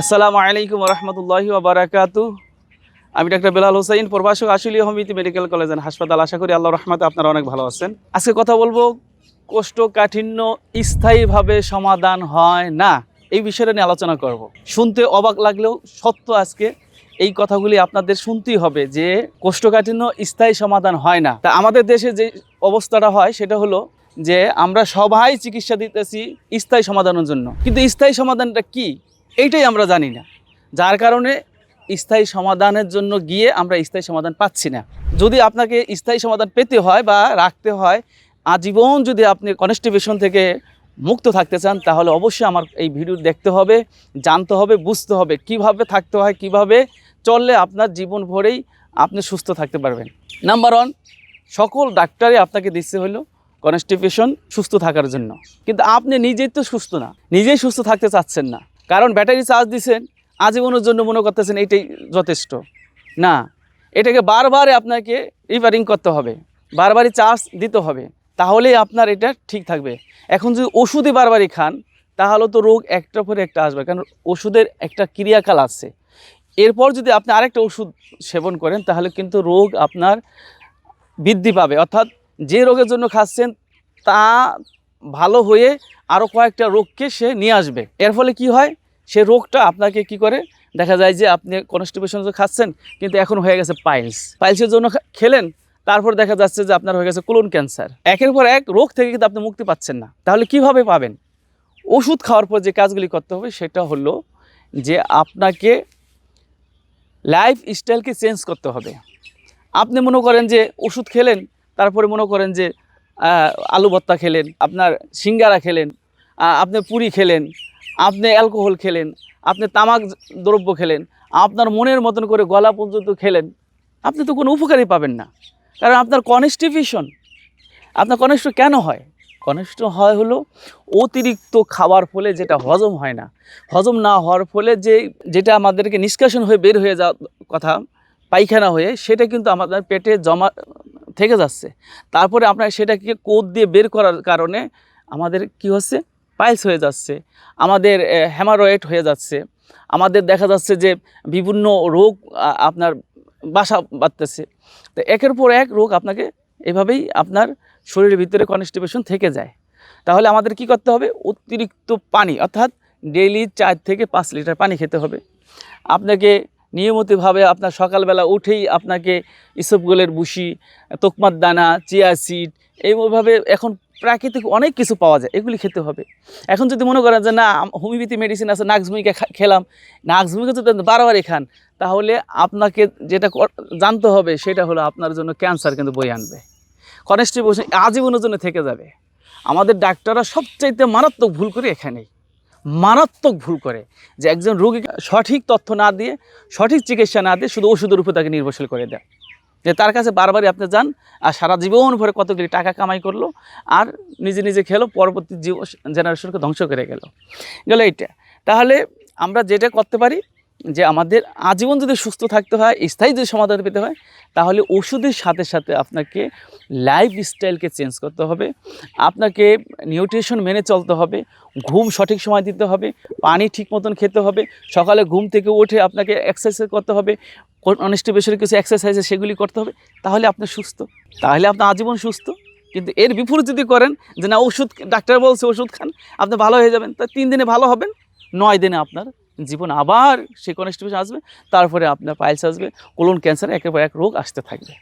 আসসালামু আলাইকুম রহমতুল্লাহি বারাকাতু আমি ডাক্তার বেলাল হোসাইন, প্রভাষক Ashulia homeopathy medical college and হাসপাতাল। আশা করি আল্লাহ রহমতে আপনারা অনেক ভালো আছেন। আজকে কথা বলব কোষ্ঠকাঠিন্য স্থায়ীভাবে সমাধান হয় না, এই বিষয়টা নিয়ে আলোচনা করব। শুনতে অবাক লাগলেও সত্য আজকে এই কথাগুলি আপনাদের শুনতেই হবে যে কোষ্ঠকাঠিন্য স্থায়ী সমাধান হয় না। তা আমাদের দেশে যে অবস্থাটা হয় সেটা হলো যে আমরা সবাই চিকিৎসা দিতেছি স্থায়ী সমাধানের জন্য। কিন্তু স্থায়ী সমাধানটা কি? এইটাই আমরা জানি না। যার কারণে স্থায়ী সমাধানের জন্য গিয়ে আমরা স্থায়ী সমাধান পাচ্ছি না। যদি আপনাকে স্থায়ী সমাধান পেতে হয় বা রাখতে হয়, আজীবন যদি আপনি কনস্টিপেশন থেকে মুক্ত থাকতে চান, তাহলে অবশ্যই আমার এই ভিডিও দেখতে হবে, জানতে হবে, বুঝতে হবে কীভাবে থাকতে হয়, কীভাবে চললে আপনার জীবন ভরেই আপনি সুস্থ থাকতে পারবেন। নাম্বার ওয়ান সকল ডাক্তারই আপনাকে দিচ্ছে হলো কনস্টিপেশন সুস্থ থাকার জন্য। কিন্তু আপনি নিজেই তো সুস্থ না, নিজেই সুস্থ থাকতে চাচ্ছেন না। কারণ ব্যাটারি চার্জ দিচ্ছেন আজীবনের জন্য মনে করতেছেন এটাই যথেষ্ট। না, এটাকে বারবার আপনাকে রিপেয়ারিং করতে হবে, বারবারই চার্জ দিতে হবে, তাহলেই আপনার এটা ঠিক থাকবে। এখন যদি ওষুধই বারবারই খান, তাহলে তো রোগ একটার পরে একটা আসবে, কারণ ওষুধের একটা ক্রিয়াকাল আছে। এরপর যদি আপনি আরেকটা ওষুধ সেবন করেন, তাহলে কিন্তু রোগ আপনার বৃদ্ধি পাবে। অর্থাৎ যে রোগের জন্য খাচ্ছেন, তা ভালো হয়ে আরও কয়েকটা রোগকে সে নিয়ে আসবে। এর ফলে কি হয়? সে রোগটা আপনাকে কি করে? দেখা যায় যে আপনি কনস্টিপেশন খাচ্ছেন, কিন্তু এখন হয়ে গেছে পাইলস পাইলসের জন্য খেলেন, তারপর দেখা যাচ্ছে যে আপনার হয়ে গেছে কোলন ক্যান্সার একের পর এক রোগ থেকে কিন্তু আপনি মুক্তি পাচ্ছেন না। তাহলে কীভাবে পাবেন? ওষুধ খাওয়ার পর যে কাজগুলি করতে হবে, সেটা হলো যে আপনাকে লাইফ স্টাইলকে চেঞ্জ করতে হবে। আপনি মনে করেন যে ওষুধ খেলেন, তারপরে মনে করেন যে আলু ভর্তা খেলেন, আপনার সিঙ্গারা খেলেন আপনি পুরি খেলেন আপনি অ্যালকোহল খেলেন, আপনি তামাক দ্রব্য খেলেন, আপনার মনের মতন করে গলা পর্যন্ত খেলেন, আপনি তো কোনো উপকারই পাবেন না। কারণ আপনার কনস্টিপেশন আপনার কনিষ্ঠ কেন হয়? কনিষ্ঠ হয় হলো অতিরিক্ত খাওয়ার ফলে যেটা হজম হয় না। হজম না হওয়ার ফলে যে, যেটা আমাদেরকে নিষ্কাশন হয়ে বের হয়ে যাওয়ার কথা, পায়খানা হয়ে, সেটা কিন্তু আমাদের পেটে জমা থেকে যাচ্ছে। তারপরে আপনার সেটাকে কোদ দিয়ে বের করার কারণে আমাদের কি হচ্ছে? পাইলস হয়ে যাচ্ছে, আমাদের হ্যামারয়েড হয়ে যাচ্ছে, আমাদের দেখা যাচ্ছে যে বিভিন্ন রোগ আপনার বাসা বাঁধতেছে। তো একের পর এক রোগ আপনাকে এভাবেই আপনার শরীরের ভিতরে কনস্টিপেশন থেকে যায়। তাহলে আমাদের কি করতে হবে? অতিরিক্ত পানি, অর্থাৎ ডেইলি চার থেকে পাঁচ লিটার পানি খেতে হবে। আপনাকে নিয়মিতভাবে আপনার সকালবেলা উঠেই আপনাকে ইসবগুলের বুসি তোকমার দানা, চিয়া সিড, এইভাবে এখন প্রাকৃতিক অনেক কিছু পাওয়া যায়, এগুলি খেতে হবে। এখন যদি মনে করেন যে না হোমিওপ্যাথি মেডিসিন আছে নাক্সভূমিকা খা- খেলাম নাক্সভূমিকা যদি বারবারই খান, তাহলে আপনাকে যেটা জানতে হবে, সেটা হলো আপনার জন্য ক্যান্সার কিন্তু বই আনবে। কনস্টিপেশন আজীবনের জন্য থেকে যাবে। আমাদের ডাক্তাররা সবচাইতে মারাত্মক ভুল করে এখানেই। মারাত্মক ভুল করে যে একজন রোগীকে সঠিক তথ্য না দিয়ে, সঠিক চিকিৎসা না দিয়ে শুধু ওষুধের উপর তাকে নির্ভরশীল করে দেয়। যে তার কাছে বারবারই আপনি যান আর সারা জীবন ভরে কতগুলি টাকা কামাই করল আর নিজে নিজে খেলো, পরবর্তী জীব জেনারেশনকে ধ্বংস করে গেল। গেল এইটা। তাহলে আমরা যেটা করতে পারি যে আমাদের আজীবন যদি সুস্থ থাকতে হয়, স্থায়ী যদি সমাধান পেতে হয়, তাহলে ওষুধের সাথে সাথে আপনাকে লাইফ স্টাইলকে চেঞ্জ করতে হবে। আপনাকে নিউট্রিশন মেনে চলতে হবে, ঘুম সঠিক সময় দিতে হবে, পানি ঠিক মতন খেতে হবে, সকালে ঘুম থেকে উঠে আপনাকে এক্সারসাইজ করতে হবে অনিষ্টিবেশনের কিছু এক্সারসাইজ সেগুলি করতে হবে, তাহলে আপনি সুস্থ। তাহলে আপনার আজীবন সুস্থ। কিন্তু এর বিপরীত যদি করেন যে না, ওষুধ, ডাক্তার বলছে ওষুধ খান, আপনি ভালো হয়ে যাবেন। তা তিন দিনে ভালো হবেন, নয় দিনে আপনার জীবন আবার সেই কনস্টিপেশন আসবে, তারপরে আপনার পাইলস আসবে কোলন ক্যান্সার একের পর এক রোগ আসতে থাকবে।